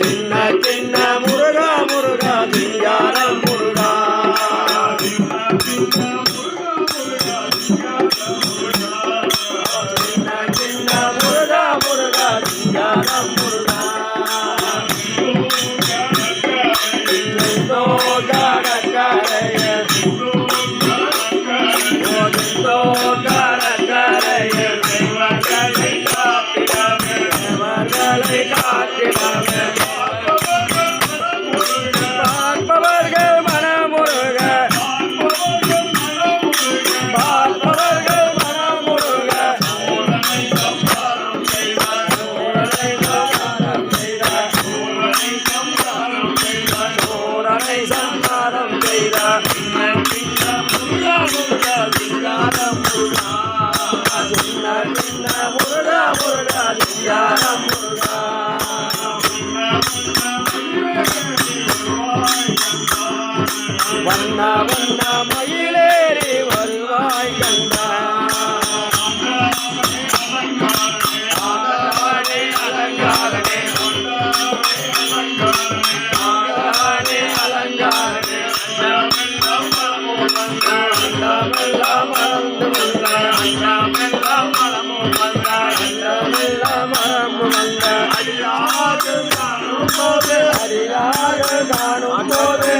சின்ன சின்ன முருகா முருகா சிங்காரம் முருகா. முருகா முருகா சியாராம் முருகா வண்ணா மயிலேறி வருவாய் கண்ணா காணும் போது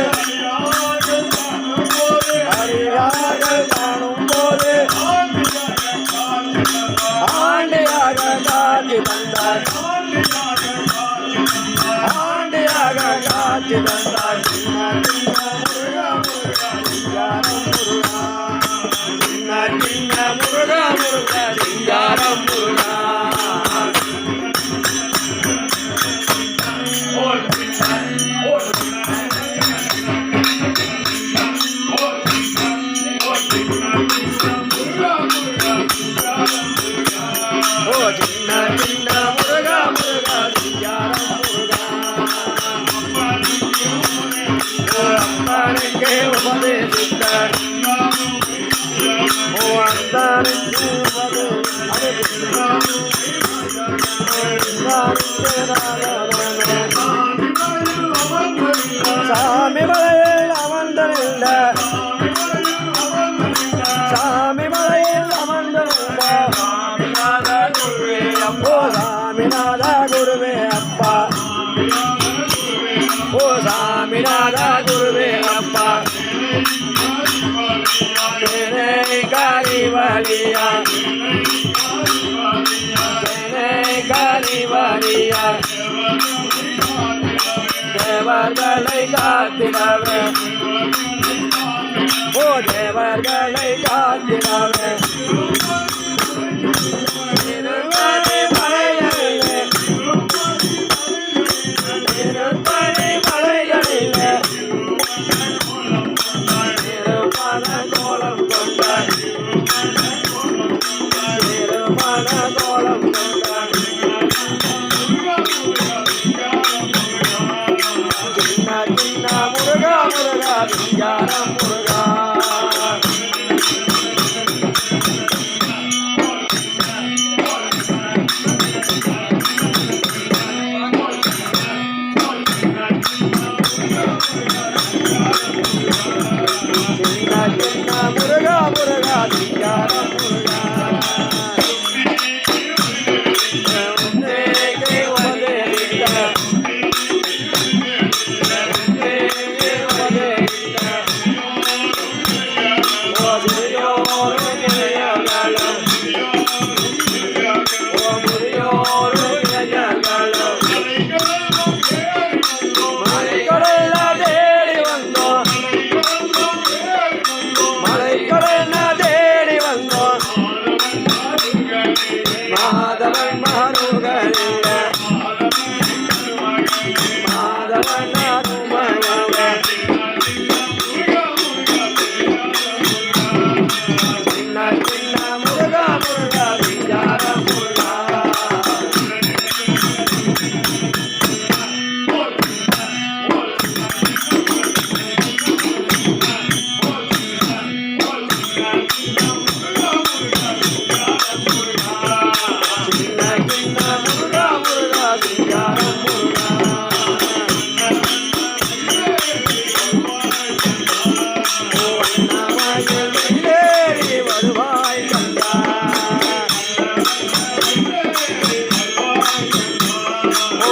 சாமி மலையில் அமர்ந்திருந்த சாமி மலையில் அமர்ந்திருந்த ஓ சாமிநாதா குருவே அப்பா ஓ சாமிநாதா குருவே சிவனடியார் தேவர்களை காத்திடவே. ஓ தேவர்களை காத்திடவே. கோலம் கொண்டார் கோலம் கொண்டார் no